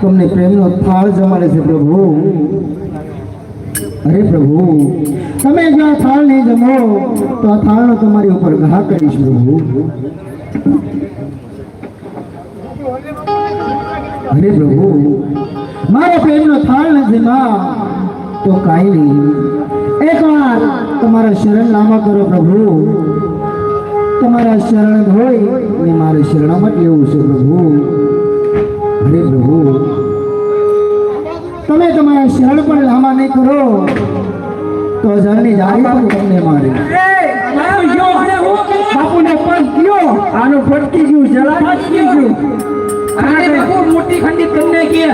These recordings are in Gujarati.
તમને પ્રેમનો થાળ જમાડે છે પ્રભુ. અરે પ્રભુ, તમે જો આ થાળ નહીં જમો, તો આ થાળનો તમારી ઉપર ઘા કરીશ પ્રભુ. અરે પ્રભુ, મારો પ્રેમનો થાળ નથી માં તો કાંઈ નહીં. એકવાર તમારા શરણ લાંબા કરો પ્રભુ. તમારા શરણ હોય ને મારે શરણામાં લેવું છે પ્રભુ. પ્રભુ તમે તમારા શરણ પણ લાંબા નહીં કરો તો જળની જાળી પણ તમને મારે. બાપુને પણ કયો આનું ફટકી ગયું જલા ફટકી ગયું. મોટી ખંડિત કે?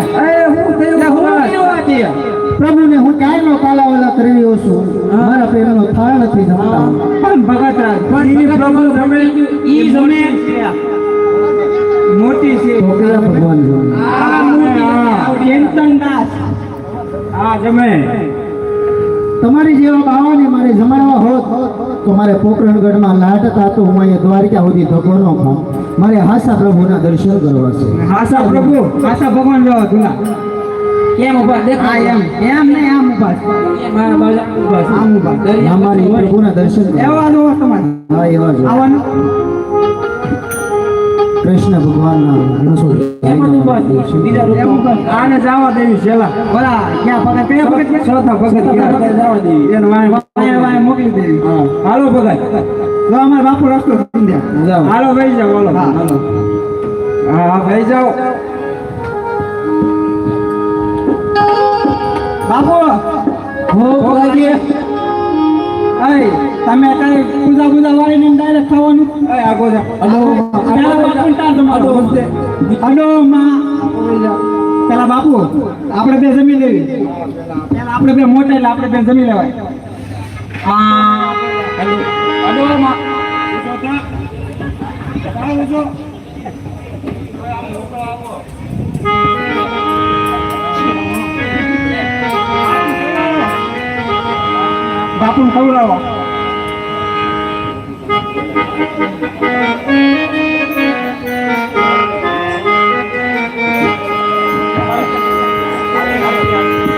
હું કાલાવાલા કરી રહ્યો છું. મારા પ્રેમનો થાળ નથી જમતા. પણ ભગત પણ પ્રભુ જમે ઈ જમે જમે તમારી જેવા બાવાને મારે જમાડવા હોત તો મારે પોકરણગઢમાં લાટતા તો હું અહીંયા દ્વારિકા સુધી ધક્કો ન ખાઉં મારે હાસા પ્રભુના દર્શન કરવા છે. હાસા પ્રભુ હાસા ભગવાન રહો જુના. કેમ ઊભા? દેખાય. એમ. એમ નહીં આમ ઊભા. આમ ઊભા. અમારી મારી પ્રભુના દર્શન કરવા. એવા જો તમારે. હા એવા જો આવવાનું? કૃષ્ણ ભગવાનના આને જવા દેવી છેલ્લા ક્યાં ભગત કયા જવા દેવી. એને વાય વાય વાય મોકલી દેવી. હાલો ભગત. જો અમારા બાપુ રસ્તો હાલો ભાઈ જાઓ હાલો. હા. હા ભાઈ જાઓ. બાપુ. હો ભોલાજી. અય તમે અત્યારે પૂજા પૂજા વાળીને ડાયરેક્ટ ખાવાનું? આગો જા પેલા બાપુ તમારો હલો માં. પેલા બાપુ આપણે બે જમી લેવી. પેલા આપણે બે મોટા એટલે આપણે બે જમી લેવાય. હા હલો માં. બાપુ ખવડાવો. Thank you.